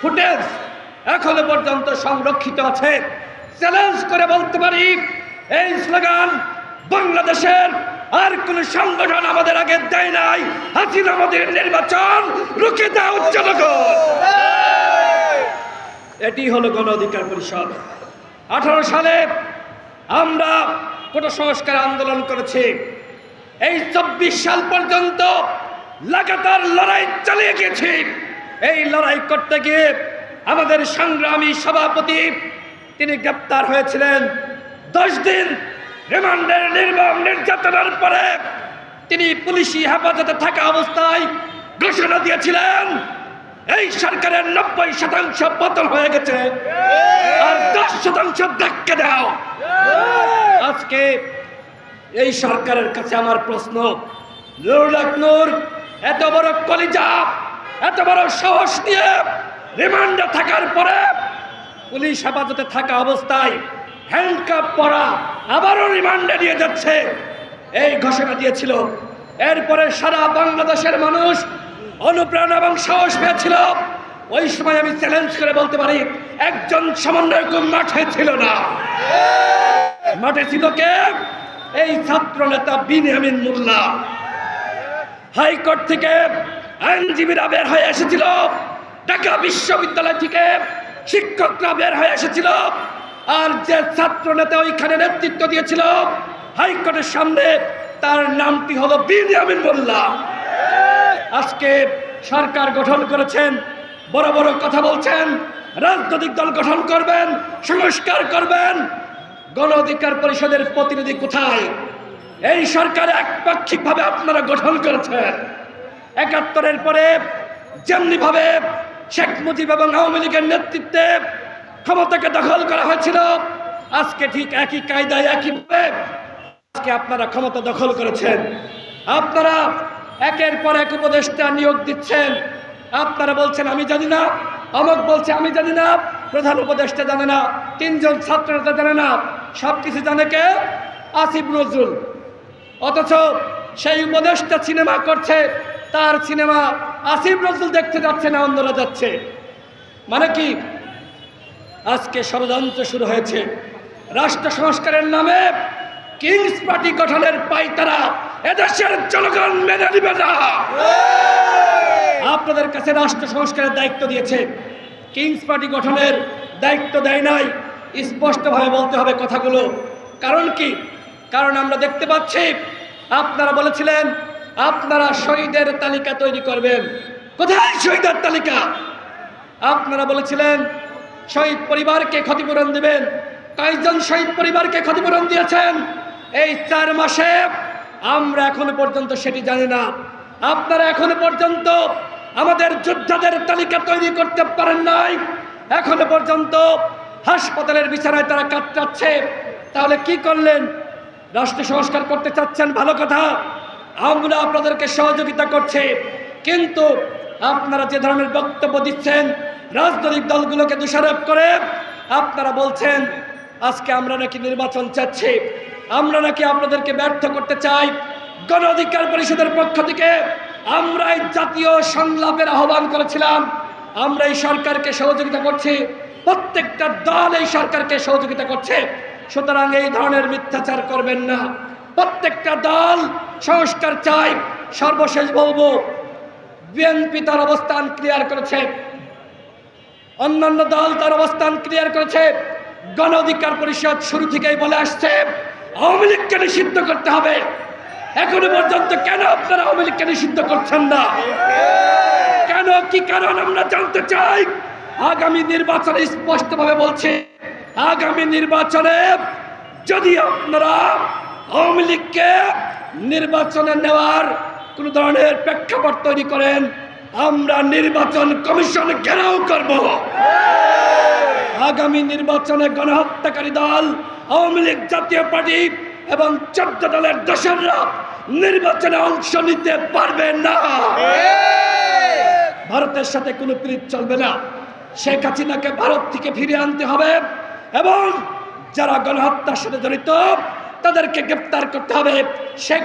Footage এখনও পর্যন্ত সংরক্ষিত আছে। চ্যালেঞ্জ করে বলতে পারি, এই স্লোগান বাংলাদেশের আর কোন সংগঠন আমাদের আগে দেয় নাই। হাসিনা আমাদের নির্বাচন রুখে দাও জনগণ। এটি হলো গণ অধিকার পরিষদ। আঠারো সালে আমরা কোটা সংস্কার আন্দোলন করেছি। এই চব্বিশ সাল পর্যন্ত লাগাতার লড়াই চালিয়ে গেছি। এই লড়াই করতে গিয়ে আমাদের সংগ্রামী সভাপতি তিনি গ্রেপ্তার হয়েছিলেন। দশ দিন রিমান্ডের নির্মম নির্যাতনের পরে তিনি পুলিশি হেফাজতে থাকা অবস্থায় ঘোষণা দিয়েছিলেন, এই সরকারের নব্বই শতাংশ পতন হয়ে গেছে। আর দশ শতাংশ ধাক্কা দাও আজকে এই সরকারের কাছে আমার প্রশ্ন নূর, এত বড় কলিজা এত বড় সাহস নিয়ে রিমান্ডে থাকার পরে পুলিশ হেফাজতে থাকা অবস্থায় হ্যান্ডকাপ পরা আবারও রিমান্ডে নিয়ে যাচ্ছে। এই ঘোষণা দিয়েছিল। এরপরে সারা বাংলাদেশের মানুষ অনুপ্রেরণা এবং সাহস পেয়েছিল। ওই সময় আমি চ্যালেঞ্জ করে বলতে পারি, একজন সমন্বয়ক মাঠে ছিল না। মাঠে ছিল কে? এই ছাত্র নেতা বিনিয়ামিন মোল্লা। হাইকোর্ট থেকে আইনজীবীরা বের হয়ে এসেছিল। ঢাকা বিশ্ববিদ্যালয় থেকে শিক্ষকরা বের হয়ে এসেছিল। আর যে ছাত্র নেতা ওইখানে নেতৃত্ব দিয়েছিল, হাইকোর্টের সামনে, তার নামটি হলো বিনিয়ামিন মোল্লা। আজকে সরকার গঠন করেছেন, বড় বড় কথা বলছেন, রাজনৈতিক দল গঠন করবেন, সংস্কার করবেন। গণ অধিকার পরিষদের প্রতিনিধি কোথায়? এই সরকার একপাক্ষিকভাবে আপনারা গঠন করেছেন। একাত্তরের পরে যেমনি ভাবে শেখ মুজিব এবং আওয়ামী লীগের নেতৃত্বে ক্ষমতাকে দখল করা হয়েছিল, আজকে ঠিক একই কায়দায়, একইভাবে আজকে আপনারা ক্ষমতা দখল করেছেন। আপনারা একের পর এক উপদেষ্টা নিয়োগ দিচ্ছেন। আপনারা বলছেন, আমি জানি না। অমক বলছে, আমি জানি না। প্রধান উপদেষ্টা জানে না। তিনজন ছাত্রনেতা জানে না। সব কিছু জানে কে? আসিফ নজরুল। অথচ সেই উপদেষ্টা সিনেমা করছে তার সিনেমা আসিফ নজরুল দেখতে যাচ্ছে না, অন্যরা যাচ্ছে। মানে কি? আজকে ষড়যন্ত্র শুরু হয়েছে। রাষ্ট্র সংস্কারের নামে কিংস পার্টি গঠনের পাইতারা এদেশের জনগণ মেনে নিবে না। আপনাদের কাছে রাষ্ট্র সংস্কারের দায়িত্ব দিয়েছে। কিংস পার্টি গঠনের দায়িত্ব দেয় নাই। স্পষ্টভাবে বলতে হবে কথাগুলো। কারণ কি? কারণ আমরা দেখতে পাচ্ছি, আপনারা বলেছিলেন আপনারা শহীদের তালিকা তৈরি করবেন। কোথায় শহীদের তালিকা? আপনারা বলেছিলেন, শহীদ পরিবারকে ক্ষতিপূরণ দেবেন। কয়েকজন শহীদ পরিবারকে ক্ষতিপূরণ দিয়েছেন? এই চার মাসে আমরা এখনও পর্যন্ত সেটি জানি না। আপনারা এখনও পর্যন্ত আমাদের যোদ্ধাদের তালিকা তৈরি করতে পারেন নাই। এখনও পর্যন্ত হাসপাতালের বিছানায় তারা কাটাচ্ছে তাহলে কি করলেন? রাষ্ট্র সংস্কার করতে চাচ্ছেন? ভালো কথা। আমরা আপনাদেরকে সহযোগিতা করছি। কিন্তু আপনারা যে ধরনের বক্তব্য দিচ্ছেন, রাজনৈতিক দলগুলোকে দোষারোপ করে, আপনারা বলছেন, আজকে আমরা নাকি নির্বাচন চাচ্ছি। আমরা নাকি আপনাদেরকে ব্যর্থ করতে চাই। গণ অধিকার পরিষদের পক্ষ থেকে আমরা এই জাতীয় সংলাপের আহ্বান করেছিলাম। আমরা এই সরকারকে সহযোগিতা করছি। প্রত্যেকটা দল এই সরকারকে সহযোগিতা করছে। সুতরাং এই ধরনের মিথ্যাচার করবেন না। প্রত্যেকটা দল সংস্কার চাই। সর্বশেষ বলব, বিএনপি তার অবস্থান ক্লিয়ার করেছে। অন্যান্য দল তার অবস্থান ক্লিয়ার করেছে। গণ অধিকার পরিষদ শুরু থেকেই বলে আসছে, আওয়ামী লীগকে নিষিদ্ধ করতে হবে। এখনও পর্যন্ত কেন আপনারা আওয়ামী লীগকে নিষিদ্ধ করছেন না? কেন, কি কারণ আমরা জানতে চাই? আগামী নির্বাচনে স্পষ্টভাবে বলছে, আগামী নির্বাচনে যদি আপনারা আওয়ামী লীগকে নির্বাচনে নেওয়ার কোন ধরনের প্রেক্ষাপট তৈরি করেন, আমরা নির্বাচন কমিশন ঘেরাও করব। আগামী নির্বাচনে গণহত্যাকারী দল, আওয়ামী লীগ জাতীয় পার্টি এবং চোদ্দ দলের দোসররা নির্বাচনে অংশ নিতে পারবে না। ভারতের সাথে কোনো প্রীত চলবে না। শেখ হাসিনাকে ভারত থেকে ফিরে আনতে হবে এবং যারা গণহত্যার সাথে জড়িত তাদেরকে গ্রেপ্তার করতে হবে। শেখ